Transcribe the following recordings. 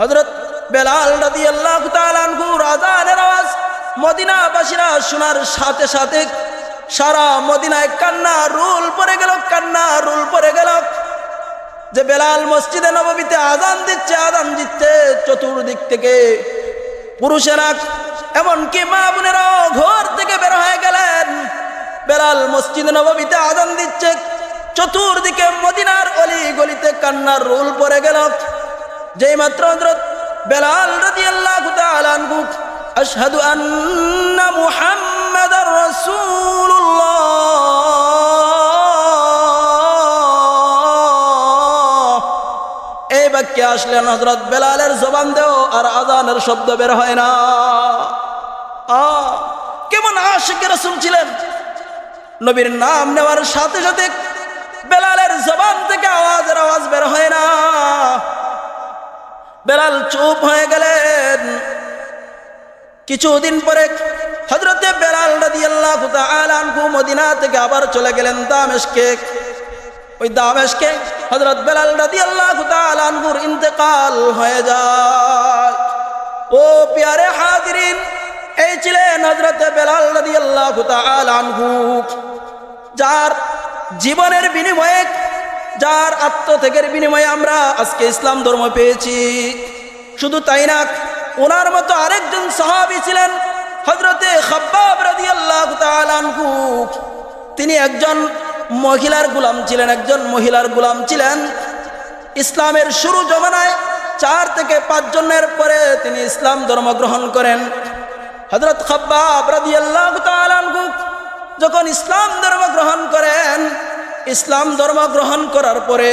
হজরত বেলাল রাদি আল্লাহ আজানের আওয়াজ মদিনাবাসীরা শোনার সাথে সাথে সারা মদিনায় কান্না রুল পরে গেল, কান্না রুল পরে গেল। যে বেলাল মসজিদে নবমীতে আজান দিচ্ছে আজান দিচ্ছে, চতুর্দিক থেকে পুরুষেরা এমনকি মা বোনেরাও ঘর থেকে বের হয়ে গেলেন। বেলাল মসজিদে নবমীতে আজান দিচ্ছে, চতুর্দিকে মদিনার অলি গলিতে কান্নার রুল পরে গেল। যেই মাত্র বেলাল রাদিয়াল্লাহু তাআলা আনহু, আশহাদু আন্না মুহাম্মাদার রাসূলুল্লাহ। এই বাক্যে আসলেন হজরত বেলালের জবান দেও আর আজানের শব্দ বের হয় না। আ, কেমন আশিক রসুল ছিলেন। নবীর নাম নেওয়ার সাথে সাথে বেলালের জবান থেকে আওয়াজের আওয়াজ বের হয় না। বেলাল চুপ হয়ে গেলেন। কিছুদিন পরে হজরতে বেলাল রাদি আল্লাহ আনহু মদিনা থেকে আবার চলে গেলেন দামেশকে। ওই দামেশকে হজরত বেলাল রাদি আল্লাহ আনহুর ইন্তেকাল হয়ে যায়। ও পিয়ারে হাজিরিন, এই ছিলেন হজরতে বেলাল রাদি আল্লাহ আনহু, যার জীবনের বিনিময়ে যার আত্মত্যাগের বিনিময়ে আমরা আজকে ইসলাম ধর্ম পেয়েছি। শুধু তাই না, ওনার মতো আরেকজন সাহাবি ছিলেন হজরতে আল্লাহ তিনি একজন মহিলার গুলাম ছিলেন, একজন মহিলার গুলাম ছিলেন। ইসলামের শুরু জমানায় চার থেকে পাঁচ জনের পরে তিনি ইসলাম ধর্ম গ্রহণ করেন। হজরত খাব্বাব রাদি আল্লাহ যখন ইসলাম ধর্ম গ্রহণ করেন ইসলাম ধর্ম গ্রহণ করার পরে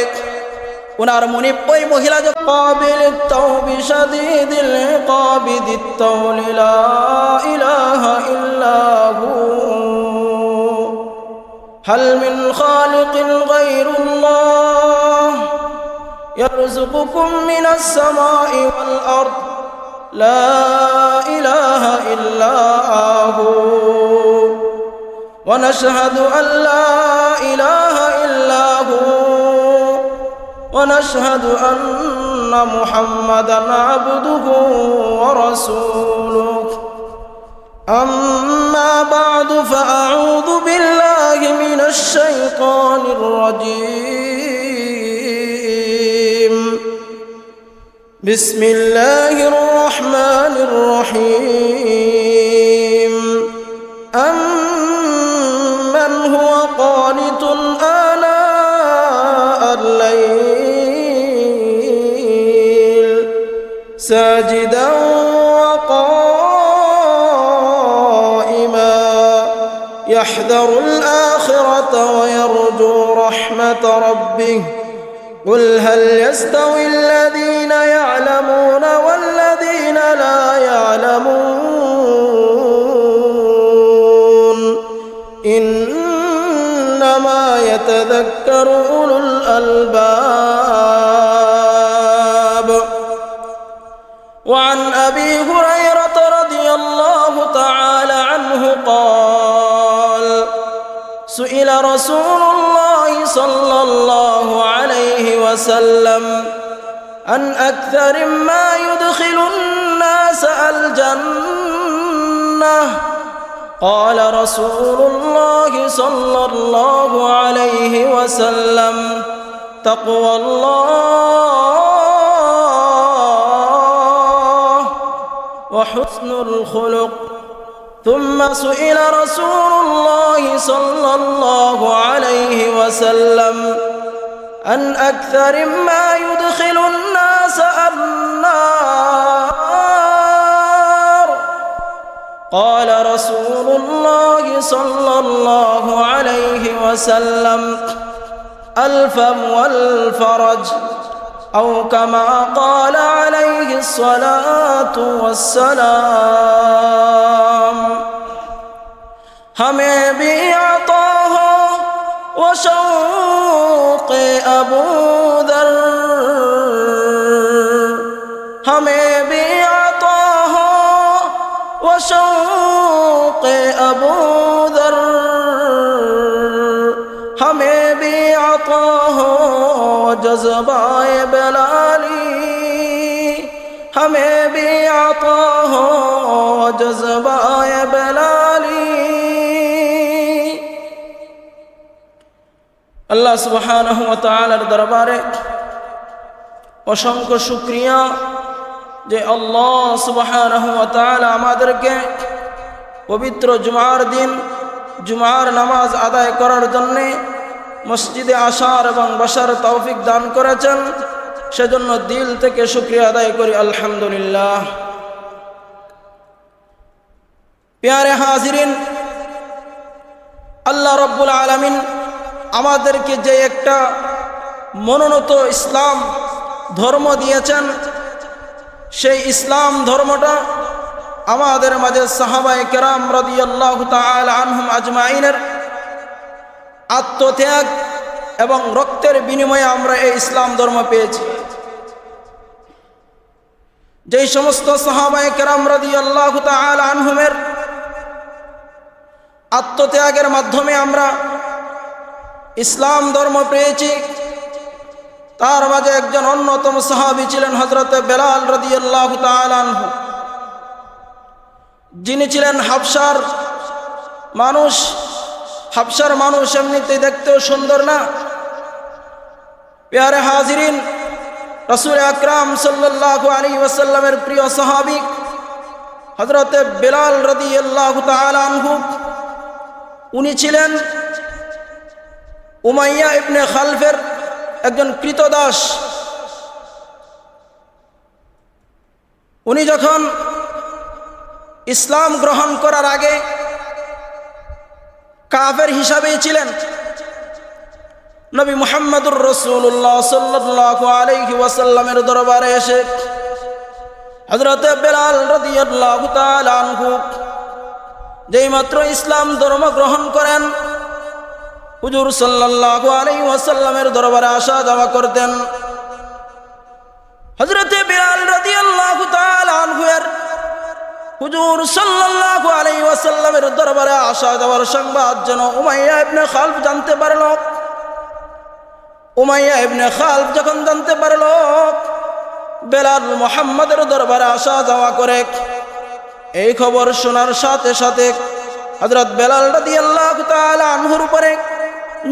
ওনার মনে ওই মহিলা যে কাবিল তৌবি শাদীদিল কাবিদিত তৌলি লা ইলাহা ইল্লাহু هل من خالق غير الله يرزقكم من السماء والأرض لا إله إلا هو ونشهد أن لا إله إلا هو. ونشهد أن محمدا عبده ورسوله. أما بعد فأعوذ بالله من الشيطان الرجيم. بسم الله الرحمن الرحيم. ساجدا وقائما. يحذر الآخرة ويرجو رحمة ربه. قل هل يستوي الذين يعلمون والذين لا يعلمون؟ إنما يتذكر أولو الألباب. سئل رسول الله صلى الله عليه وسلم عن أكثر ما يدخل الناس الجنة. قال رسول الله صلى الله عليه وسلم تقوى الله وحسن الخلق ثم سئل رسول الله صلى الله عليه وسلم عن أكثر ما يدخل الناس النار؟ قال رسول الله صلى الله عليه وسلم ألفم والفرج. أو كما قال عليه الصلاة والسلام हमें भी आता हो वो शौक अबू दर हमें भी आता हो वो शौक अबू दर हमें भी आता हो जज्बाए عطاه جذبا بلالي আল্লাহ সুবহানাহু ওয়া দরবারে অসংখ্য শুকরিয়া যে আল্লাহ সুবহানাহু ওয়া আমাদেরকে পবিত্র জুমার দিন, জুমার নামাজ আদায় করার জন্যে মসজিদে আসার এবং বসার তৌফিক দান করেছেন। সেজন্য দিল থেকে শুক্রিয়া আদায় করি, আলহামদুলিল্লাহ। পেয়ারে হাজিরিন, আল্লাহ রব্বুল আলমিন আমাদেরকে যে একটা মনোনত ইসলাম ধর্ম দিয়েছেন, সেই ইসলাম ধর্মটা আমাদের মাঝে সাহাবাই কেরাম রদিয়াল্লাহ আনহুম আজমাইনের আত্মত্যাগ এবং রক্তের বিনিময়ে আমরা এই ইসলাম ধর্ম পেয়েছি। যেই সমস্ত সাহাবাই কেরাম রদিয়াল্লাহ তাল আনহুমের আত্মত্যাগের মাধ্যমে আমরা ইসলাম ধর্ম পেয়েছি, তার মাঝে একজন অন্যতম সাহাবি ছিলেন হজরতে বেলাল রদিয়াল্লাহ তালানহু যিনি ছিলেন হাফসার মানুষ। হাফসার মানুষ এমনিতে দেখতেও সুন্দর না। পেয়ারে হাজিরিন রসুল আকরাম সাল্লাহ আলী ওয়াসাল্লামের প্রিয় সাহাবি হজরতে বেলাল রদিয়াল্লাহ তালানহু উনি ছিলেন উমাইয়া ইবনে খালফের একজন কৃতদাস। উনি যখন ইসলাম গ্রহণ করার আগে কাফের হিসাবেই ছিলেন নবী মুহাম্মদুর রসুল্লাহ সাল্লাহ আলহি ওয়াসাল্লামের দরবারে এসে হজরত বেলাল রদিয়াল্লাহ তালহু যেই মাত্র ইসলাম ধর্ম গ্রহণ করেন, হুজুর সাল্লাহ আলাই ওয়াসাল্লামের দরবারে আসা যাওয়া করতেন। হজরতে বিড়াল রদি আল্লাহ আনহুয়ের হুজুর সাল্লাহ আলাই ওয়াসাল্লামের দরবারে আসা যাওয়ার সংবাদ যেন উমাইয়া ইবনে খালফ জানতে পারল। উমাইয়া ইবনে খালফ যখন জানতে পারল, বেলাল মোহাম্মদের দরবারে আসা যাওয়া করে, এই খবর শোনার সাথে সাথে হজরত বেলাল রাদি আল্লাহ আনহুর উপরে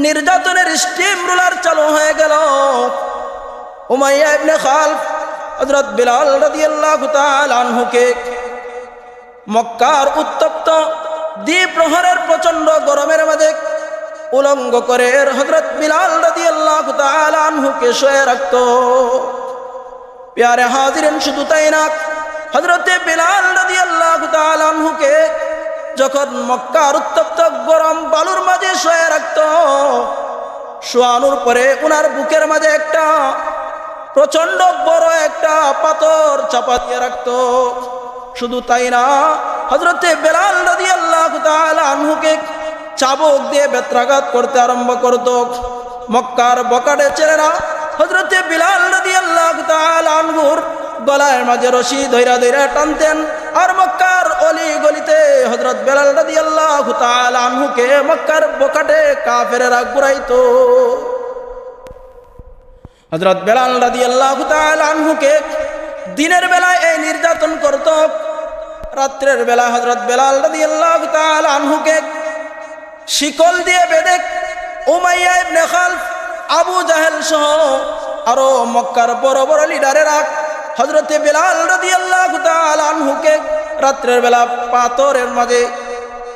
নির্যাতনের স্টিম রুলার চালু হয়ে গেল। উমাইয়া ইবনে খালফ হজরত বেলাল রাদি আল্লাহ আনহুকে মক্কার উত্তপ্ত দ্বীপ প্রহরের প্রচণ্ড গরমের মাঝে উলঙ্গ করে হজরত বিলাল রাদি আল্লাহ আনহুকে শোয়ে রাখত। প্যারে হাজিরেন শুধু তাই না হজরতে বিলাল রাদি আল্লাহ আনহুকে যখন মক্কার উত্তপ্ত গরম বালুর মাঝে শোয়ে রাখত, শোয়ানোর পরে উনার বুকের মাঝে একটা প্রচণ্ড বড় একটা পাথর চাপা দিয়ে রাখত। শুধু তাই না হজরতে বেলাল রাদি আল্লাহ আনহুকে চাবক দিয়ে বেত্রাঘাত করতে আরম্ভ করত। মক্কার বকাটে ছেলেরা হজরতে বিলাল রাদি আল্লাহ আনহুর গলায় মাঝে রশি ধৈরা ধৈরা টানতেন আর মক্কার অলি গলিতে হজরত বেলাল রাদি আল্লাহ আনহুকে মক্কার বকাটে কাফেরেরা ঘুরাইতো। হজরত বেলাল রাদি আল্লাহ আনহুকে দিনের বেলায় এই নির্যাতন করত। রাত্রের বেলা হজরত বেলাল রাদি আল্লাহ আনহুকে শিকল দিয়ে বেদে উমাইয়া ইবনে খালফ, আবু জাহেল সহ আরও মক্কার বড় বড় লিডারেরা হজরতে বেলাল রাদি আল্লাহ আনহুকে রাত্রের বেলা পাথরের মাঝে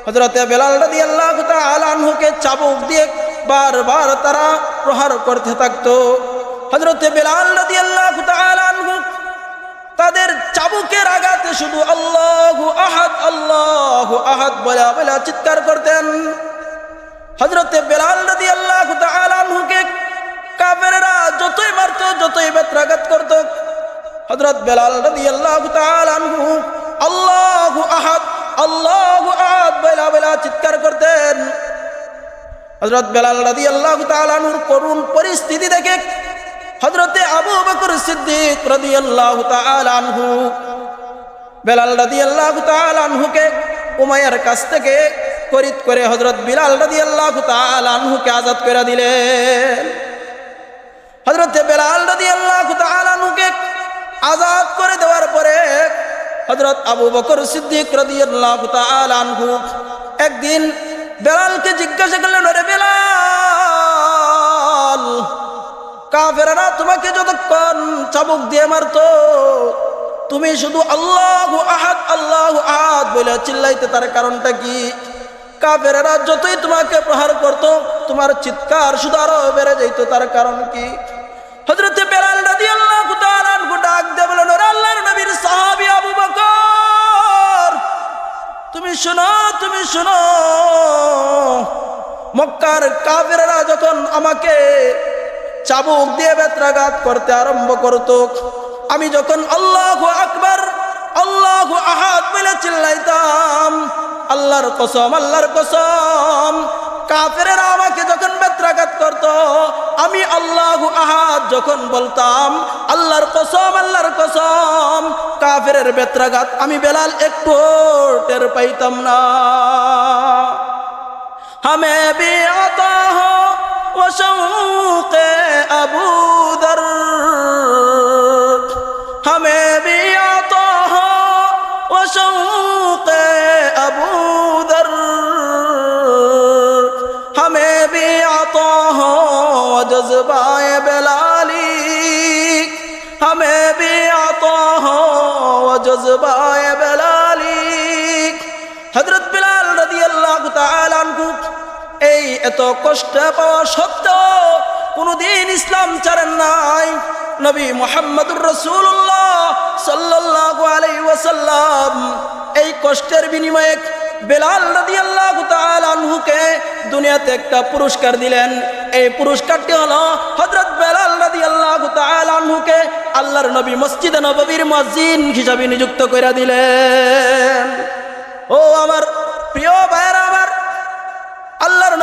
হজরতে বেলাল রাদি আল্লাহ আনহুকে চাবুক দিয়ে বারবার তারা প্রহার করতে থাকতো। হজরতে বেলাল রাদি আল্লাহ আনহু তাদের চাবুকের আঘাতে শুধু আল্লাহ আহাদ আল্লাহ আহাদ বলে বলে চিৎকার করতেন। হজরতে বেলাল রাদি আল্লাহ আনহুকে কাফেরেরা যতই মারত, যতই বেত্রাঘাত করত হজরত বেলাল রাদি আল্লাহ আনহু আল্লাহ আহাদ আল্লাহ আহাদ বেলা বেলা চিৎকার করতেন। হজরত বেলাল রাদি আল্লাহ আনহুর করুণ পরিস্থিতি দেখে হজরতে আবু বকর সিদ্দিক রাদি আল্লাহ আনহু, বেলাল রাদি আল্লাহ আনহুকে উমায়ের কাছ থেকে করিত করে হজরত বিলাল রাদি আল্লাহ আনহুকে আজাদ করে দিলেন। হজরতে বেলাল রাদি আল্লাহ আনহুকে আজাদ করে দেওয়ার পরে হজরত আবু বকর সিদ্দিক রাদিয়াল্লাহু তাআলা আনহু একদিন বেলালকে জিজ্ঞাসা করলেন, ওরে বেলাল, কাফেরারা তোমাকে যতক্ষণ চাবুক দিয়ে মারতো, তুমি শুধু আল্লাহ আহাদ আল্লাহ আহাদ বলে চিল্লাইতে তার কারণটা কি? কাফেরারা যতই তোমাকে প্রহার করত, তোমার চিৎকার শুধু আরও বেড়ে যাইতো। তার কারণ কি? হজরতে বেলাল রাদি আল্লাহ ডাক দিয়ে বলেন আল্লাহর নবীর সাহাবি আবু বকর, তুমি শোনো তুমি শোনো। মক্কার কাফেরা যখন আমাকে চাবুক দিয়ে বেত্রাঘাত করতে আরম্ভ করত, আমি যখন আল্লাহ আকবার আল্লাহ আহাদ বলে চিল্লাইতাম, আল্লাহর কসম আল্লাহর কসম। কাফেরেরা আমাকে যখন বেত্রাঘাত করত, আমি আল্লাহ আহাদ যখন বলতাম, আল্লাহর কসম আল্লাহর কসম, কাফেরের বেত্রাঘাত আমি বেলাল একটু টের পাইতাম না। হামে বিয়তা হো, ও শৌকে আবু দর। হামে বিয়তা شوق ابو در ہمیں بھی عطا ہو جذبہ بلالی ہمیں بھی عطا ہو جذبہ بلالی حضرت بلال رضی اللہ تعالیٰ عنہ এই এত কষ্ট পাওয়া সত্ত্বেও কোনোদিন ইসলাম ছাড়েন নাই। নবী মোহাম্মদুর রসুল্লাহ সাল্লাল্লাহু আলাইহি ওয়াসাল্লাম এই কষ্টের বিনিময়ে বেলাল রাদিয়াল্লাহু তাআলা আনহুকে দুনিয়াতে একটা পুরস্কার দিলেন। এই পুরস্কারটি হলো হযরত বেলাল রাদিয়াল্লাহু তাআলা আনহুকে আল্লাহর নবী মসজিদে নববীর মুয়াজ্জিন হিসাবে নিযুক্ত করে দিলেন। ও আমার প্রিয় ভাইয়ের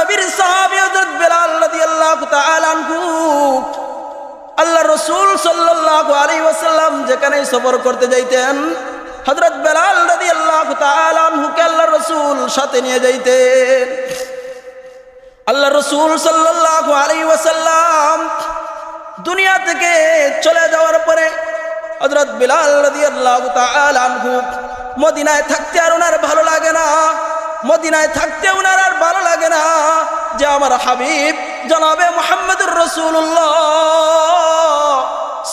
নবীর সাহাবী হযরত বেলাল রাদিয়াল্লাহু তাআলা আনহু, আল্লাহ রসুল সাল্লাল্লাহু আলাইহি ওয়াসাল্লাম যেখানে সফর করতে যাইতেন, হযরত বেলাল রাদিয়াল্লাহু তাআলা আনহুকে আল্লাহ রসুল সাথে নিয়ে যাইতেন। আল্লাহ রসুল সাল্লাল্লাহু আলাইহি ওয়াসাল্লাম দুনিয়া থেকে চলে যাওয়ার পরে হযরত বিলাল রাদিয়াল্লাহু তাআলা আনহু মদিনায় থাকতে আর ওনার ভালো লাগে না। মদিনায় থাকতে ওনার আর ভালো লাগে না যে আমার হাবিব জনাবে মোহাম্মদুর রসুল্লাহ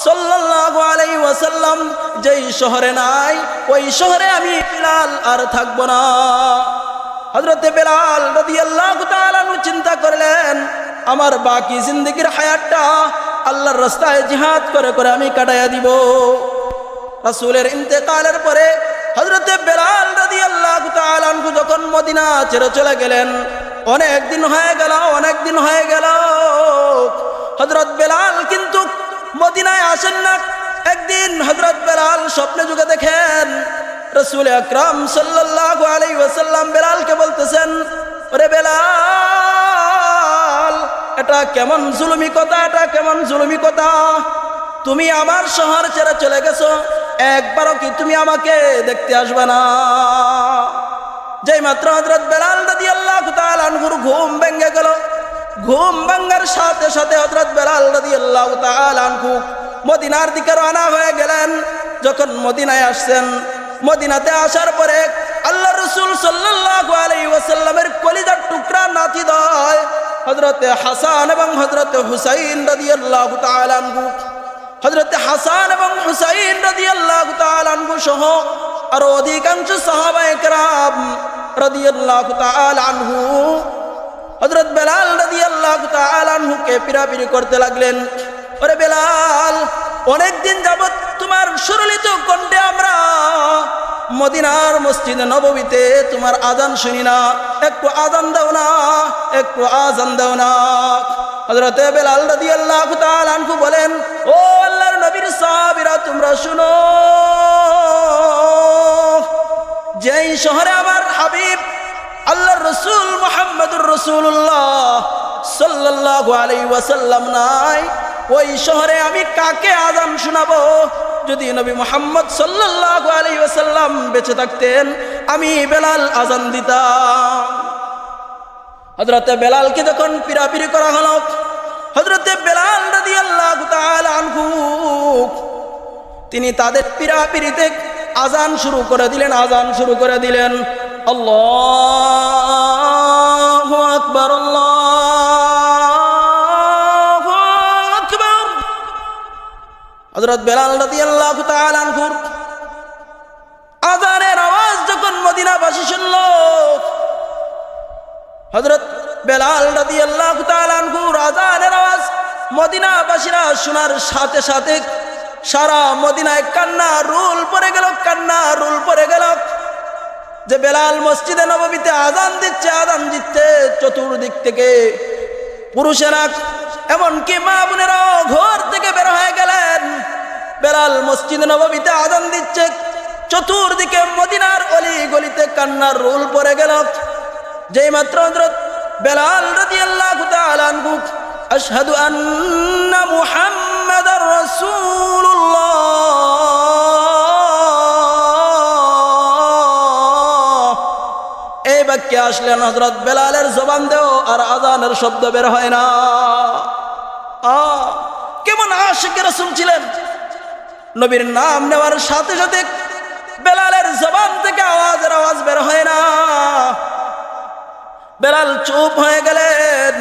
সাল্লাল্লাহু আলাইহি ওয়াসাল্লাম। যেই শহরে নাই, ওই শহরে আমি বিলাল আর থাকব না। হজরতে বেলাল রাদিয়াল্লাহু তাআলা নু চিন্তা করলেন, আমার বাকি জিন্দগির হায়াতটা আল্লাহর রাস্তায় জিহাদ করে করে আমি কাটাইয়া দিব। রাসূলের ইন্তেকালের পরে হজরতে বেলাল রাদিয়াল্লাহু তাআলা আনহু যখন মদিনা ছেড়ে চলে গেলেন, অনেক দিন হয়ে গেল, অনেক দিন হয়ে গেল। হজরত বেলাল কিন্তু মদিনায় আসেন না। একদিন হজরত বেলাল স্বপ্নে যুগে দেখেন, রসুল আকরাম সাল্লাল্লাহু আলাইহি ওয়াসাল্লাম বেলালকে বলতেছেন, ওরে বেলাল, এটা কেমন জুলুমি কথা, এটা কেমন জুলুমি কথা? তুমি আমার শহর ছেড়ে চলে গেছো, একবারও কি তুমি আমাকে দেখতে আসবে না? যেই মাত্র হজরত বেলাল রাদি আল্লাহ তালানহুর ঘুম ভেঙে গেল, ঘুম ভাঙ্গার সাথে সাথে হজরত বেলাল রাদি আল্লাহ তালানহু মদিনার দিকে রওনা হয়ে গেলেন। যখন মদিনায় আসছেন, মদিনাতে আসার পরে আল্লাহ রসুল সাল্লাল্লাহু আলাইহি ওয়াসাল্লামের কলিজার টুকরা নাতি দয় হজরতে হাসান এবং হজরতে হুসাইন রাদিয়াল্লাহু তাআলা আনহু হজরতে হাসান এবং হুসাইন রাদিয়াল্লাহু তাআলা আনহু সহ আরও অধিকাংশ সাহাবা একরাম রাদিয়াল্লাহু তাআলা আনহু হজরত বেলাল রাদিয়াল্লাহু তাআলা আনহুকে পিরাপিরি করতে লাগলেন। ওরে বেলাল অনেক দিন যাবত তোমার সুরলিত কণ্ঠে আমরা মদিনার মসজিদে নববীতে তোমার আজান শুনি না। একটু আজান দাও না, একটু আজান দাও না। হজরতে বেলাল তাআলা আনহু বলেন, ও সাহাবীরা তোমরা শুনো। যেই শহরে আমার হাবিব আল্লাহ রসুল মোহাম্মদুর রসুল্লাহ সাল্লাল্লাহু আলাইহি ওয়াসাল্লাম নাই, ওই শহরে আমি কাকে আজান শোনাবো? যদি নবী মোহাম্মদ সাল্লাল্লাহু আলাইহি ওয়াসাল্লাম বেঁচে থাকতেন, আমি বেলাল আজান দিতাম। হজরতে বেলালকে যখন পিরাপিরি করা হলো হজরতে বেলাল রাদিয়াল্লাহু তাআলা আনহু, তিনি তাদের পিরাপিরিতে আজান শুরু করে দিলেন আজান শুরু করে দিলেন। আল্লাহ আকবর আল্লাহ আকবর। হজরত বেলাল রাদি আল্লাহ তালানহুর আজানের আওয়াজ যখন মদিনাবাসী শুনল হজরত বেলাল রাদি আল্লাহ তালানহুর আজানের আওয়াজ। মদিনাবাসীরা শোনার সাথে সাথে সারা মদিনায় কান্না, রুল পরে গেল, কান্না, রুল পরে গেল। যে বেলাল মসজিদে নবমীতে আজান দিচ্ছে আজান দিচ্ছে, চতুর্দিক থেকে পুরুষেরা, এমনকি মা বোনেরাও ঘর থেকে বের হয়ে গেলেন। বেলাল মসজিদে নবমীতে আজান দিচ্ছে, চতুর্দিকে মদিনার অলি গলিতে কান্নার রুল পরে গেল। যেই মাত্র হযরত বেলাল রাদিয়াল্লাহু তাআলা আনহু, আশহাদু আন্না মুহাম্মাদার রাসূলুল্লাহ। এই বাক্যে আসলেন হযরত বেলালের জবান দেও, আর আজানের শব্দ বের হয় না। আ, কেমন আশিক রাসূল ছিলেন? নবীর নাম নেওয়ার সাথে সাথে বেলালের জবান থেকে আওয়াজের আওয়াজ বের হয় না। বেলাল চুপ হয়ে গেলেন।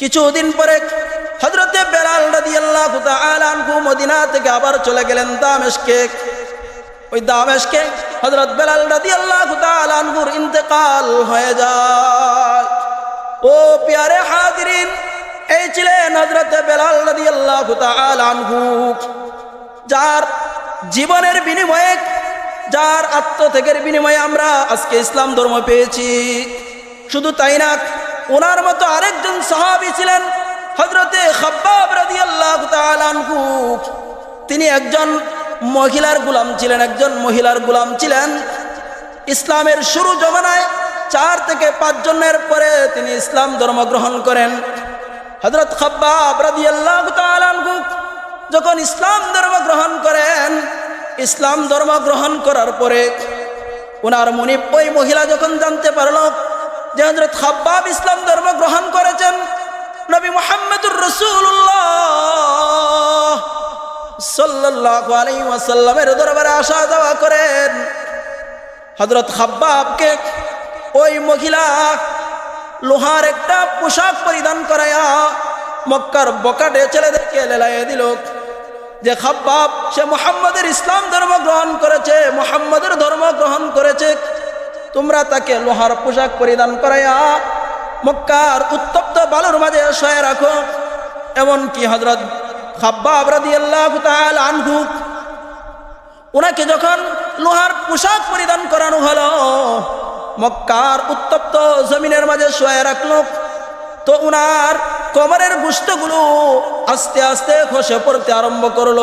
কিছুদিন পরে হজরতে বেলাল রাদি আল্লাহ আনহু মদিনা থেকে আবার চলে গেলেন দামেশকে। ওই দামেশকে হজরত বেলাল রাদি আল্লাহ আনহুর ইন্তেকাল হয়ে যায়। ও পিয়ারে হাজিরিন, এই ছিলেন হজরতে বেলাল রাদি আল্লাহ আনহু, যার জীবনের বিনিময়ে যার আত্মত্যাগের বিনিময়ে আমরা আজকে ইসলাম ধর্ম পেয়েছি। শুধু তাই না, ওনার মতো আরেকজন সাহাবি ছিলেন হজরতে আনহু। তিনি একজন মহিলার গুলাম ছিলেন, একজন মহিলার গুলাম ছিলেন। ইসলামের শুরু জমানায় চার থেকে পাঁচ জনের পরে তিনি ইসলাম ধর্ম গ্রহণ করেন। হজরত রাদিয়াল্লাহু তাআলা আনহু যখন ইসলাম ধর্ম গ্রহণ করেন ইসলাম ধর্ম গ্রহণ করার পরে ওনার মনে ওই মহিলা যখন জানতে পারল যে হজরত হাব্বাব ইসলাম ধর্ম গ্রহণ করেছেন, নবী মোহাম্মদুর রসুল্লাহ সাল্লাহ আলী ওয়াসাল্লামের দরবারে আসা যাওয়া করেন। হজরত খাব্বাবকে ওই মহিলা লোহার একটা পোশাক পরিধান করায়া মক্কার বকাটে ছেলেদেরকে লেলাইয়ে দিল। যে খাব্বাব, সে মোহাম্মদের ইসলাম ধর্ম গ্রহণ করেছে, মোহাম্মদের ধর্ম গ্রহণ করেছে। তোমরা তাকে লোহার পোশাক পরিধান করাইয়া মক্কার উত্তপ্ত বালুর মাঝে শয়ে রাখো। এমনকি হজরত খাব্বাব রাদি আল্লাহ আনহু ওনাকে যখন লোহার পোশাক পরিধান করানো হলো, মক্কার উত্তপ্ত জমিনের মাঝে শোয়ে রাখল। তো উনার কমরের গুস্তগুলো আস্তে আস্তে খসে পড়তে আরম্ভ করল।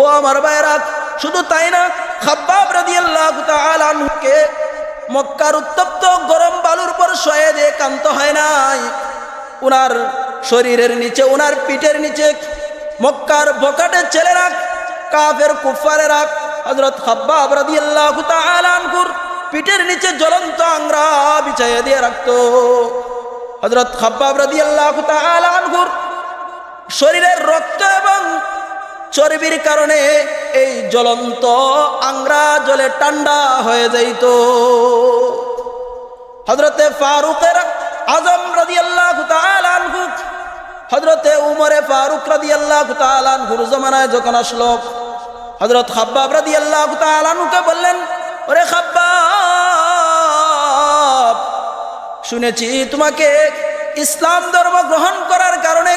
ও আমার ভাইরা শুধু তাই না, খাব্বাব রাদিয়াল্লাহু তাআলা মক্কার উত্তপ্ত গরম বালুর পর শয়ে দিয়ে কান্ত হয় নাই। উনার শরীরের নিচে, উনার পিঠের নিচে মক্কার বকাটের ছেলেরা কাফের কুফারেরা হযরত খাব্বাব রাদিয়াল্লাহু তাআলা আনহুর পিঠের নিচে জ্বলন্ত আংরা বিছাইয়া দিয়ে রাখতো। হজরত খাব্বাব রাদি আল্লাহ আনহুর শরীরের রক্ত এবং চর্বির কারণে এই জ্বলন্ত আংরা জলে ঠান্ডা হয়ে যাইত। হজরতে ফারুকের আজম রাদি আল্লাহ আনহু হজরতে উমরে ফারুক রাদি আল্লাহ আনহুর জমানায় যখন আসলো হজরত খাব্বাব রাদি আল্লাহ আনহুকে বললেন, ওরে খাব্বাব শুনেছি তোমাকে ইসলাম ধর্ম গ্রহণ করার কারণে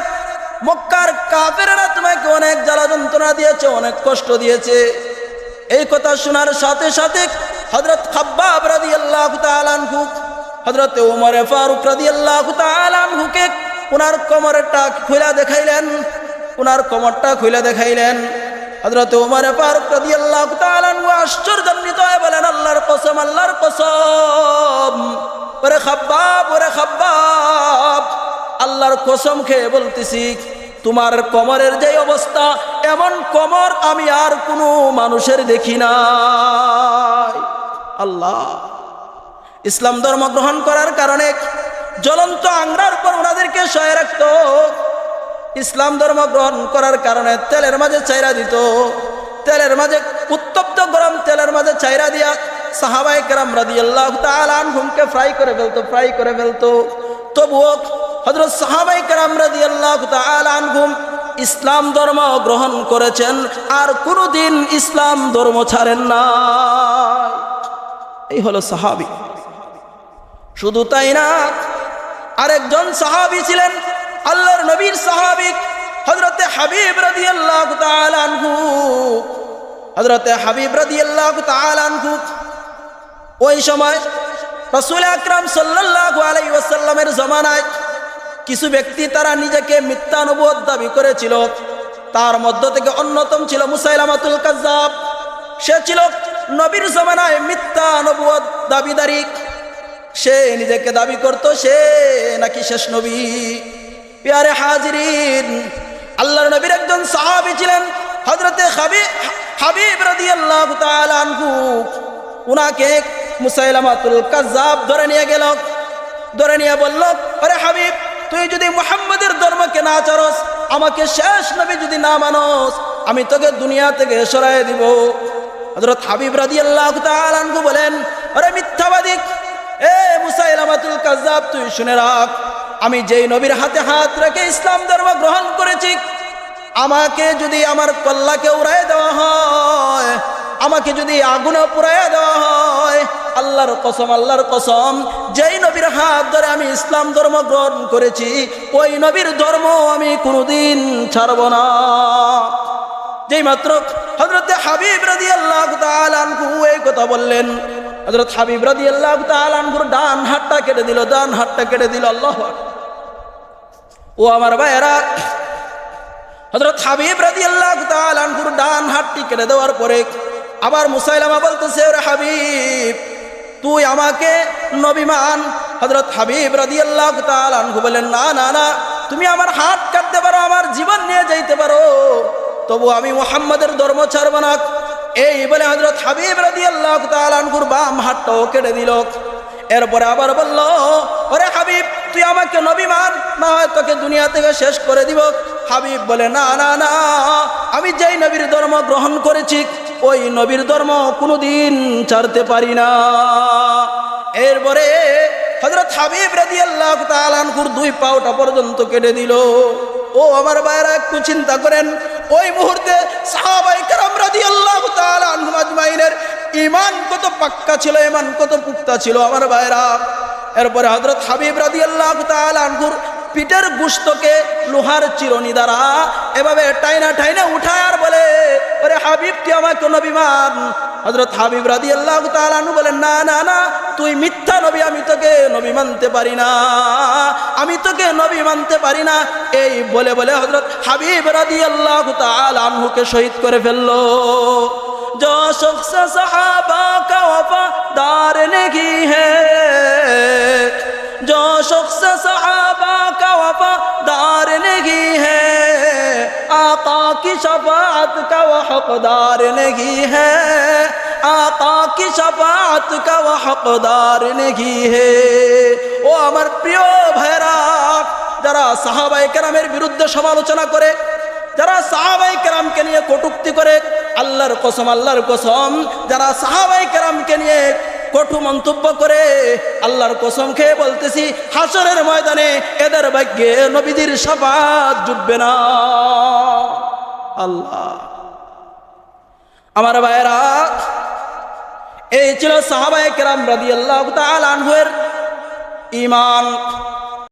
মক্কার কাফেরা তোমাকে অনেক জ্বালা যন্ত্রণা দিয়েছে, অনেক কষ্ট দিয়েছে। এই কথা শোনার সাথে সাথে হজরত খাব্বাব রাদি আল্লাহ তালানহু হজরত উমরে ফারুক রাদি আল্লাহ তালানহুকে ওনার কোমরটা খুলে দেখাইলেন ওনার কোমরটা খুলে দেখাইলেন। হজরত উমরে ফারুক রাদি আল্লাহ তালানহু আশ্চর্যান্বিত হয়ে বলেন, আল্লাহর কসম আল্লাহর কসম। ওরে খাব্বাব ওরে খাব্বাব। আল্লাহর কসম খেয়ে বলতেছি, তোমার কমরের যে অবস্থা, এমন কমর আমি আর কোনো মানুষের দেখি না আল্লাহ। ইসলাম ধর্ম গ্রহণ করার কারণে জ্বলন্ত আংরার উপর ওনাদেরকে সয়ে রাখত। ইসলাম ধর্ম গ্রহণ করার কারণে তেলের মাঝে চাইরা দিত। তেলের মাঝে উত্তপ্ত গরম তেলের মাঝে চাইরা দিয়া সাহাবাই কেরাম রাদি আল্লাহ তালহুমকে ফ্রাই করে ফেলতো, ফ্রাই করে ফেলতো। তবুও হজরত সাহাবাই কেরাম রাদি আল্লাহ তালহুম ইসলাম ধর্ম গ্রহণ করেছেন, আর কোনোদিন ইসলাম ধর্ম ছাড়েন না এই হলো সাহাবি। শুধু তাই না, আরেকজন সাহাবি ছিলেন, আল্লাহর নবীর সাহাবিক হজরতে হাবিব রাদি আল্লাহ তালহু হজরতে হাবিব রাদি আল্লাহ তালহু ওই সময় রসুল আকরাম সাল্লাহ আলাই ওয়াসাল্লামের জমানায় কিছু ব্যক্তি তারা নিজেকে মিথ্যানুবোধ দাবি করেছিল। তার মধ্য থেকে অন্যতম ছিল মুসাইলামাতুল কাজাব সে ছিল নবীর জমানায় মিথ্যানুবোধ দাবিদারি। সে নিজেকে দাবি করত, সে নাকি শেষ নবী? পিয়ারে হাজিরিন, আল্লাহর নবীর একজন সাহাবি ছিলেন হজরতে হাবিব হাবিব রাদি আল্লাহ উনাকে মুসাইলামাতুল কাজাব ধরে নিয়ে গেল। ধরে নিয়ে বলল, আরে হাবিব, তুই যদি মুহাম্মদের ধর্মকে না চারস, আমাকে শেষ নবী যদি না মানস, আমি তোকে দুনিয়া থেকে সরাই দিব। হজরত হাবিব রাদি আল্লাহ আনহু বলেন, আরে মিথ্যাবাদী, এ মুসাইলামাতুল কাজাব তুই শুনে রাখ, আমি যেই নবীর হাতে হাত রেখে ইসলাম ধর্ম গ্রহণ করেছি, আমাকে যদি আমার কল্লাকে উড়াই দেওয়া হয়, আমাকে যদি আগুনে পুরাইয়া দেওয়া হয় আল্লাহর কসম আল্লাহর কসম, যেই নবীর হাত ধরে আমি ইসলাম ধর্ম গ্রহণ করেছি, ওই নবীর ধর্ম আমি কোনোদিন ছাড়ব না। যেই মাত্র হজরতে হাবিব রাদি আল্লাহ তালু এই কথা বললেন হজরত হাবিব রাদি আল্লাহ তালুর ডান হাতটা কেটে দিল, ডান হাতটা কেটে দিল, আল্লাহ ও আমার ভাইয়েরা হজরত হাবিব রাদি আল্লাহ তালুর ডান হাতটি কেটে দেওয়ার পরে আবার মুসাইলামা বলতেছে, ওরে হাবিব তুই আমাকে নবীমান হজরত হাবিব রাজিয়াল্লাহ তালু বলেন না না না, তুমি আমার হাত কাটতে পারো, আমার জীবন নিয়ে যাইতে পারো। তবু আমি মোহাম্মদের ধর্ম ছাড়ব না। এই বলে হজরত হাবিব রাজিয়াল্লাহ তালুর বাম হাতটাও কেটে দিল। এরপরে আবার বলল, ওরে হাবিব, তুই আমাকে নবী মান, না হয় তোকে দুনিয়া থেকে শেষ করে দিব। হাবিব বলে, না না না, আমি যেই নবীর ধর্ম গ্রহণ করেছি, ওই নবীর ধর্ম কোনোদিন ছাড়তে পারি না। এরপরে হজরত হাবিব রাদি আল্লাহ তালানকুর দুই পাওটা পর্যন্ত কেটে দিল। ও আমার বাইরা একটু চিন্তা করেন, ওই মুহূর্তে সাহাবাই কারাম রাদি আল্লাহ তালানহুমাজমাইনের ইমান কত পাক্কা ছিল, ইমান কত পুক্তা ছিল আমার বাইরা এরপরে হজরত হাবিব রাদি আল্লাহ তালানহুর পিঠের গুস্তকে লোহার চিরনি দ্বারা এভাবে টাইনা টাইনা উঠায় আর বলে, ওরে হাবিব, তুই আমাকে নবীমান হজরত হাবিব রাদি আল্লাহ তালানু বলেন, না না না, তুই মিথ্যা নবী, আমি তোকে নবী মানতে পারি না। আমি তোকে নবী মানতে পারি না। এই বলে বলে হজরত হাবিব রাদি আল্লাহ তালানহুকে শহীদ করে ফেলল। جو شخص صحابہ کا وفادار نہیں ہے جو شخص صحابہ کا وفادار نہیں ہے آقا کی شفاعت کا وہ حقدار نہیں ہے آقا کی شفاعت کا وہ حقدار نہیں ہے ও আমার প্রিয় ভাইরা যারা সাহাবাই কেরামের বিরুদ্ধে সমালোচনা করে যারা সাহাবাই কেরামকে নিয়ে কটুক্তি করে আল্লাহর কসম আল্লাহর কসম। যারা সাহাবাই কেরামকে নিয়ে কঠু মন্তব্য করে, আল্লাহর কসম খেয়ে বলতেছি হাসরের ময়দানে এদের ভাগ্যে নবীদের সাফাত জুটবে না। আল্লাহ। আমার ভাইয়েরা, এই ছিল সাহাবাই কেরাম রাদি আল্লাহ আনহুয়ের ইমান